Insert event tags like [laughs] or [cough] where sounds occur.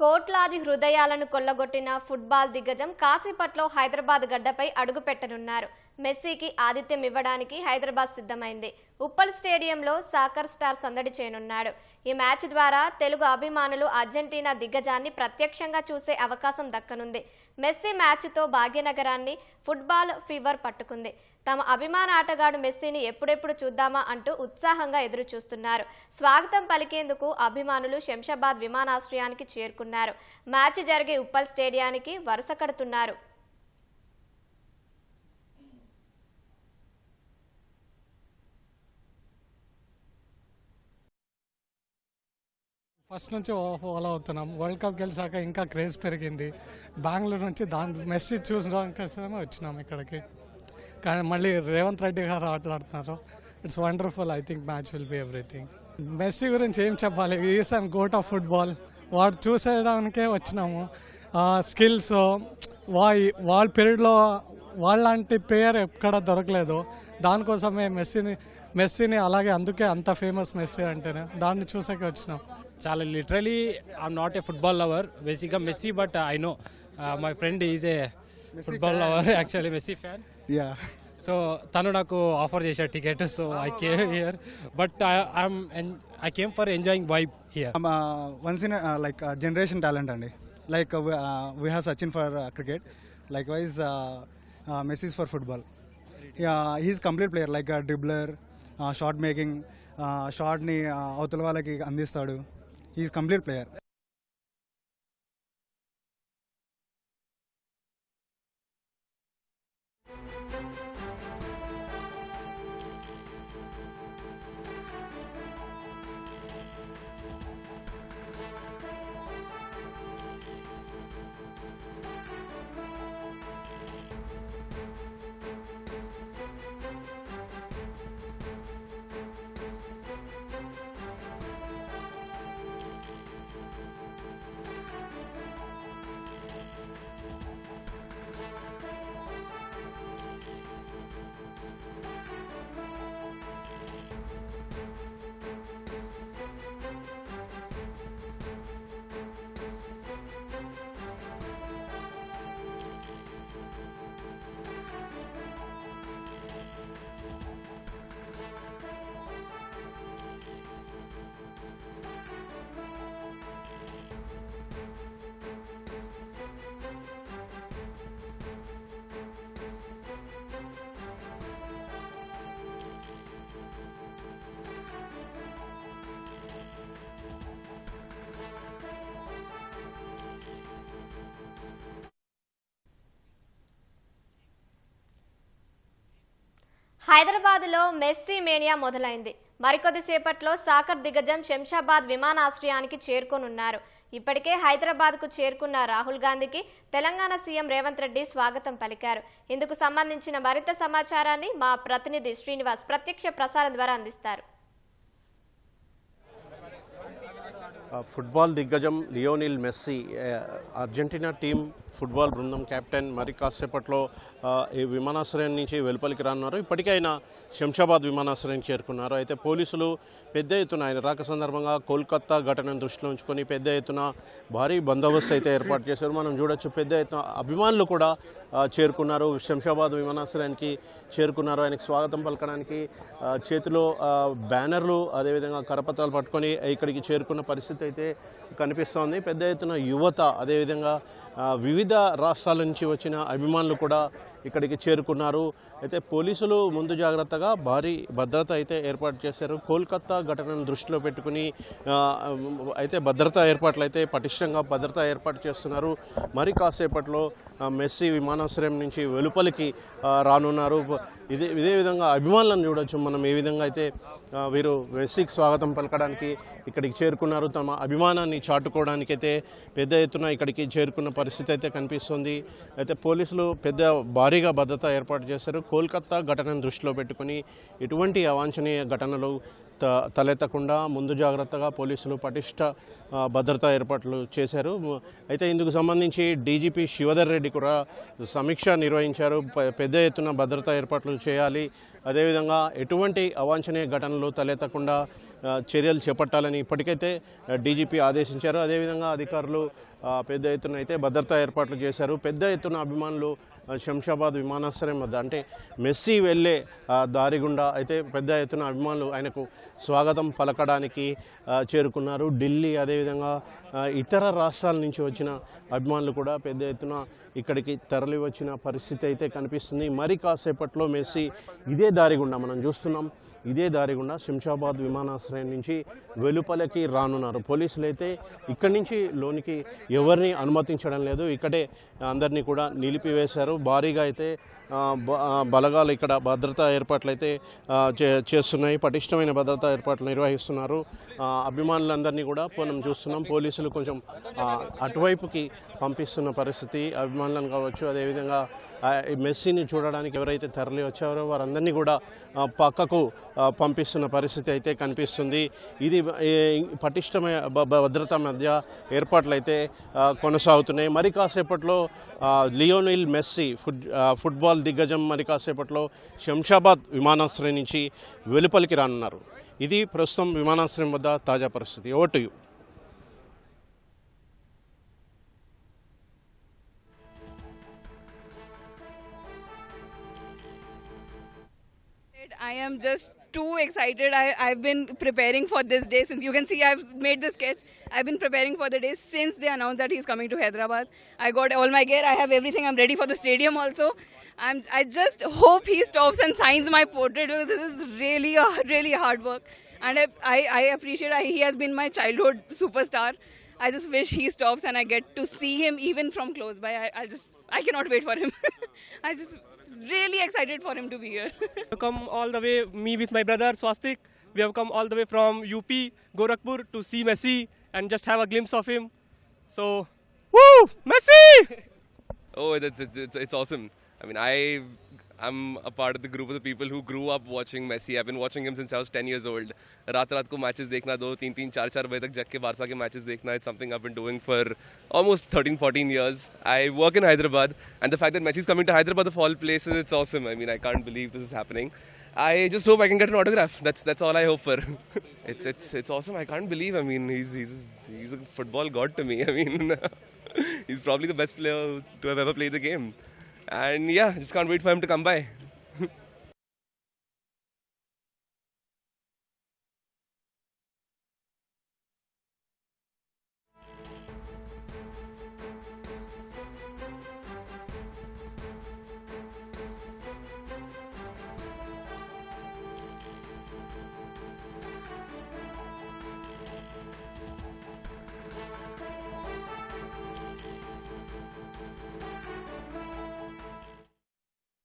కోట్లాది హృదయాలను కొల్లగొట్టిన ఫుట్బాల్ దిగ్గజం కాసేపట్లో హైదరాబాద్ గడ్డపై అడుగుపెట్టనున్నారు. మెస్సీకి ఆతిథ్యం ఇవ్వడానికి హైదరాబాద్ సిద్ధమైంది. ఉప్పల్ స్టేడియంలో సాకర్ స్టార్ సందడి చేయనున్నాడు. ఈ మ్యాచ్ ద్వారా తెలుగు అభిమానులు అర్జెంటీనా దిగ్గజాన్ని ప్రత్యక్షంగా చూసే అవకాశం దక్కనుంది. మెస్సీ మ్యాచ్తో భాగ్యనగరాన్ని ఫుట్బాల్ ఫీవర్ పట్టుకుంది. తమ అభిమాన ఆటగాడు మెస్సీని ఎప్పుడెప్పుడు చూద్దామా అంటూ ఉత్సాహంగా ఎదురు చూస్తున్నారు స్వాగతం పలికేందుకు అభిమానులు శంషాబాద్ విమానాశ్రయానికి చేరుకున్నారు. మ్యాచ్ జరిగే ఉప్పల్ స్టేడియానికి వరుస కడుతున్నారు. ఫస్ట్ నుంచి ఫాలో అవుతున్నాం. వరల్డ్ కప్ గెలిచాక ఇంకా క్రేజ్ పెరిగింది. బెంగళూరు నుంచి దాని మెస్సీ చూసడానికి కోసమే వచ్చినాం ఇక్కడికి. కానీ మళ్ళీ రేవంత్ రెడ్డి గారు ఆటలాడుతున్నారు. It's wonderful. I think match will be everything. Messi గురించి ఏం చెప్పాలి? Is and goat of football వాడు చూసేయడానికే వచ్చినాము. స్కిల్స్ వా వాళ్ళ పీరియడ్లో వాళ్ళంటి పేరు ఎక్కడ దొరకలేదు. దానికోసమే మెస్సీని మెస్సీని అలాగే అందుకే అంత ఫేమస్ మెస్సీ అంటేనే. దాన్ని చూసాకే వచ్చినాం. చాలా literally I'm not a football lover బేసిక్గా Messi but I know my friend is a football lover actually Messi fan Yeah. So తను నాకు ఆఫర్ చేశాడు ticket so I came here but I'm I came for enjoying vibe here uh, like uh, generation talent అండి. Like we have Sachin for cricket like wise Messi's for football he's complete player like dribbler shot making షార్ట్ని అవతల వాళ్ళకి అందిస్తాడు. Is complete player హైదరాబాద్లో Messi mania మొదలైంది. మరికొద్దిసేపట్లో soccer దిగ్గజం శంషాబాద్ విమానాశ్రయానికి చేరుకోనున్నారు. ఇప్పటికే హైదరాబాద్కు చేరుకున్న రాహుల్ గాంధీకి తెలంగాణ సీఎం రేవంత్ రెడ్డి స్వాగతం పలికారు. ఇందుకు సంబంధించిన మరింత సమాచారాన్ని మా ప్రతినిధి శ్రీనివాస్ ప్రత్యక్ష ప్రసారం ద్వారా అందిస్తారు. ఫుట్బాల్ దిగ్గజం Lionel Messi Argentina team football బృందం కెప్టెన్. మరి కాసేపట్లో ఈ విమానాశ్రయం నుంచి వెలుపలికి రానున్నారు. ఇప్పటికే ఆయన శంషాబాద్ విమానాశ్రయం చేరుకున్నారు. అయితే పోలీసులు పెద్ద ఎత్తున ఆయన రాక సందర్భంగా కోల్కత్తా ఘటనను దృష్టిలో ఉంచుకొని పెద్ద ఎత్తున భారీ బందోబస్తు అయితే ఏర్పాటు చేశారు. మనం చూడొచ్చు పెద్ద ఎత్తున అభిమానులు కూడా చేరుకున్నారు. శంషాబాద్ విమానాశ్రయానికి చేరుకున్నారు. ఆయనకు స్వాగతం పలకడానికి చేతిలో బ్యానర్లు అదేవిధంగా కరపత్రాలు పట్టుకొని ఇక్కడికి చేరుకున్న పరిస్థితి అయితే కనిపిస్తోంది. పెద్ద ఎత్తున యువత అదేవిధంగా వివిధ రాష్ట్రాల నుంచి వచ్చిన అభిమానులు కూడా ఇక్కడికి చేరుకున్నారు. అయితే పోలీసులు ముందు జాగ్రత్తగా భారీ భద్రత అయితే ఏర్పాటు చేశారు. కోల్కత్తా ఘటనను దృష్టిలో పెట్టుకుని అయితే భద్రతా ఏర్పాట్లు అయితే పటిష్టంగా భద్రత ఏర్పాటు చేస్తున్నారు. మరి కాసేపట్లో మెస్సీ విమానాశ్రయం నుంచి వెలుపలికి రానున్నారు. ఇదే ఇదే విధంగా అభిమానులను చూడొచ్చు మనం. ఏ విధంగా అయితే వీరు మెస్సీకి స్వాగతం పలకడానికి ఇక్కడికి చేరుకున్నారు. తమ అభిమానాన్ని చాటుకోవడానికి అయితే పెద్ద ఎత్తున ఇక్కడికి చేరుకున్న పరిస్థితి అయితే కనిపిస్తుంది. అయితే పోలీసులు పెద్ద భారీగా భద్రత ఏర్పాటు చేశారు. కోల్కత్తా ఘటనను దృష్టిలో పెట్టుకుని ఎటువంటి అవాంఛనీయ ఘటనలు తలెత్తకుండా ముందు జాగ్రత్తగా పోలీసులు పటిష్ట భద్రతా ఏర్పాట్లు చేశారు. అయితే ఇందుకు సంబంధించి డీజీపీ శివధర్ రెడ్డి కూడా సమీక్ష నిర్వహించారు. పెద్ద ఎత్తున భద్రతా ఏర్పాట్లు చేయాలి. అదేవిధంగా ఎటువంటి అవాంఛనీయ ఘటనలు తలెత్తకుండా చర్యలు చేపట్టాలని ఇప్పటికైతే డీజీపీ ఆదేశించారు. అదేవిధంగా అధికారులు పెద్ద ఎత్తున అయితే భద్రతా ఏర్పాట్లు చేశారు. పెద్ద ఎత్తున అభిమానులు శంషాబాద్ విమానాశ్రయం వద్ద అంటే మెస్సీ వెళ్ళే దారి గుండా అయితే పెద్ద ఎత్తున అభిమానులు ఆయనకు స్వాగతం పలకడానికి చేరుకున్నారు. ఢిల్లీ అదేవిధంగా ఇతర రాష్ట్రాల నుంచి వచ్చిన అభిమానులు కూడా పెద్ద ఎత్తున ఇక్కడికి తరలి వచ్చిన పరిస్థితి అయితే కనిపిస్తుంది. మరి కాసేపట్లో మేసి ఇదే దారి గుండా మనం చూస్తున్నాం. ఇదే దారి గుండా శంషాబాద్ విమానాశ్రయం నుంచి వెలుపలకి రానున్నారు. పోలీసులు అయితే ఇక్కడి నుంచి లోనికి ఎవరిని అనుమతించడం లేదు. ఇక్కడే అందరినీ కూడా నిలిపివేశారు. భారీగా అయితే బ- బలగాలు ఇక్కడ భద్రతా ఏర్పాట్లు అయితే చే- చేస్తున్నాయి. పటిష్టమైన భద్రతా ఏర్పాట్లు నిర్వహిస్తున్నారు. అభిమానులందరినీ కూడా మనం చూస్తున్నాం. పోలీసులు కొంచెం అటువైపుకి పంపిస్తున్న పరిస్థితి అభిమానులను కావచ్చు అదేవిధంగా ఈ మెస్సీని చూడడానికి ఎవరైతే తరలి వచ్చారో వారందరినీ కూడా పక్కకు పంపిస్తున్న పరిస్థితి అయితే కనిపిస్తుంది. ఇది పటిష్టమైన భద్రత మధ్య ఏర్పాట్లు అయితే కొనసాగుతున్నాయి. మరి కాసేపట్లో లియోనిల్ మెస్సీ ఫుడ్ ఫుట్బాల్ దిగ్గజం మరి కాసేపట్లో శంషాబాద్ విమానాశ్రయం నుంచి వెలుపలికి రానున్నారు. ఇది ప్రస్తుతం విమానాశ్రయం వద్ద తాజా పరిస్థితి. ఓటు I am just too excited. I, I've been preparing for this day since you can see I've made the sketch. I've been preparing for the day since they announced that he's coming to Hyderabad. I got all my gear. I have everything. I'm ready for the stadium also. I'm, I just hope he stops and signs my portrait because this is really, a, [laughs] really hard work. And I, I, appreciate he has been my childhood superstar. I just wish he stops and I get to see him even from close by. I, I just, I cannot wait for him. [laughs] I just really excited for him to be here. have come all the way, me with my brother Swastik. We have come all the way from UP, Gorakhpur to see Messi and just have a glimpse of him. So, woo, Messi! Oh, it's, it's, it's, it's awesome. I mean, I I'm a part of the group of the people who grew up watching Messi. I've been watching him since I was 10 years old. रात रात को matches देखना दो तीन तीन चार चार बजे तक जग के बारसा के मैचेस देखना it's something I've been doing for almost 13 14 years. I work in Hyderabad and the fact that Messi's coming to Hyderabad of all places it's awesome. I mean, I can't believe this is happening. I just hope I can get an autograph. That's that's all I hope for. [laughs] it's it's it's awesome. I can't believe. I mean, he's he's he's a football god to me. [laughs] I mean, [laughs] he's probably the best player to have ever played the game. And yeah, just can't wait for him to come by.